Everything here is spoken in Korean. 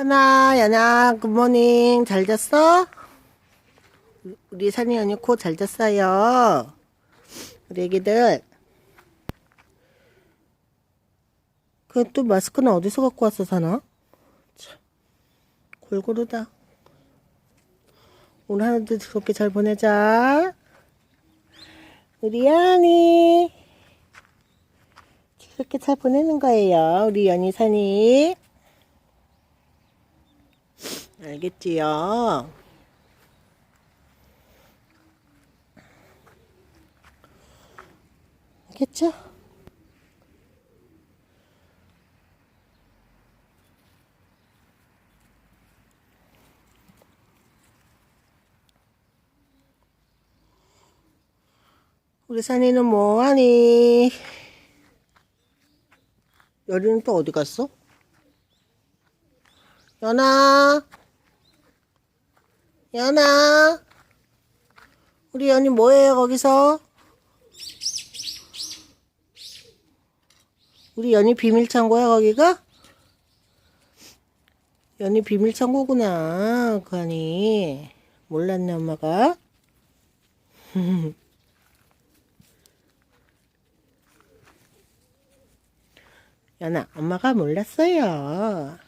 하나, 연아, 굿모닝. 잘 잤어? 우리 산이 언니 코 잘 잤어요. 우리 애기들. 그 또 마스크는 어디서 갖고 왔어, 사나? 참, 골고루다. 오늘 하루도 즐겁게 잘 보내자. 우리 연이. 즐겁게 잘 보내는 거예요. 우리 연이 산이. 알겠지요? 알겠죠? 우리 산이는 뭐하니? 여리는 또 어디 갔어? 연아, 연아, 우리 연이 뭐해요 거기서? 우리 연이 비밀 창고야 거기가? 연이 비밀 창고구나 그 안이 몰랐네 엄마가. 연아, 엄마가 몰랐어요.